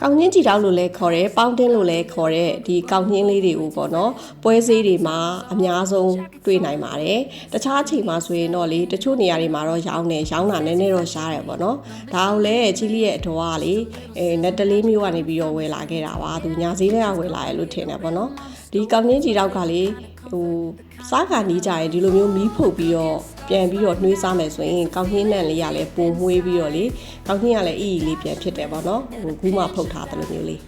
ကောင်းချင်းကြည်တောက်လို့လည်းခေါ်တယ်ပေါင်းတင်းလို့လည်းခေါ်တဲ့ဒီကောင်းချင်းလေးတွေကိုပေါ့နော်ပွဲစည်းတွေမှာအများဆုံးတွေ့နိုင်ပါတယ်တခြားအချိန်မှာဆိုရင်တော့လေတချို့နေရာတွေမှာတော့ရောင်းတယ်ရောင်းတာနည်းနည်းတော့ရှားတယ်ပေါ့နော်ဒါအောင်လဲချီလီရဲ့အတော်ကလေအဲနက်တလေးမျိုးကနေပြီးတော့ဝယ်လာခဲ့တာပါသူညာဈေးထဲကဝယ်လာရလို့ထင်တယ်ပေါ့နော်ဒီကောင်းချင်းကြည်တောက်ကလေဟိုစားခါနီးကြရင်ဒီလိုမျိုးမီးဖုတ်ပြီးတော့ ပြန်ပြီးတော့နှွေးစားမယ်ဆိုရင်ကောင်းချင်းနံလေးကလည်းပုံမွေးပြီးတော့လေကောင်းချင်းကလည်းအီအီလေးပြန်ဖြစ်တယ်ပေါ့နော်ဟိုဂူးမဖုတ်ထားတယ်လို့မျိုးလေး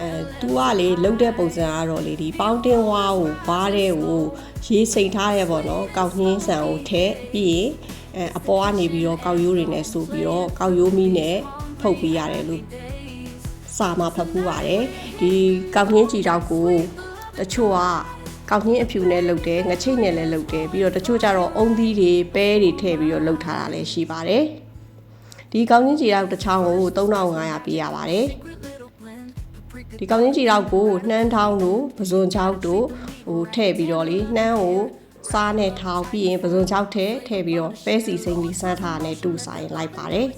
အဲသူကလေလှုပ်တဲ့ပုံစံကတော့လေဒီပေါင်းတင်းဝါးကိုဘားတဲ့ကိုရေးစိန်ထားရဲပေါ့နော်ကောင်းချင်းဆန်ကိုထည့်ပြီးရင်အဲအပေါ်ကနေပြီးတော့ကောက်ရိုးတွေနဲ့ဆိုပြီးတော့ကောက်ရိုးမီးနဲ့ဖုတ်ပေးရတယ်လို့စာမှာဖတ်ဖူးပါတယ်ဒီကောက်ချင်းကြည်တောက်ကိုတချို့က ကောက်နှင်းအဖြူနဲ့လုပ်တယ်ငချိတ်နဲ့လည်းလုပ်တယ်ပြီးတော့တချို့ကျတော့အုံသီးတွေပဲတွေထည့်ပြီးတော့လုပ်ထားတာလည်းရှိပါတယ်ဒီကောက်နှင်းကြည်တော့တစ်ချောင်းကို3500ပေးရပါတယ်ဒီကောက်နှင်းကြည်တော့ကိုနှမ်းထောင်းတို့ပဇွန်ချောက်တို့ဟိုထည့်ပြီးတော့လေနှမ်းကိုစားနဲ့ထောင်းပြီးရင်ပဇွန်ချောက်ထည့်ထည့်ပြီးတော့ပဲစီစိမ့်ပြီးစမ်းထားတာနဲ့တူဆိုင်လိုက်ပါတယ်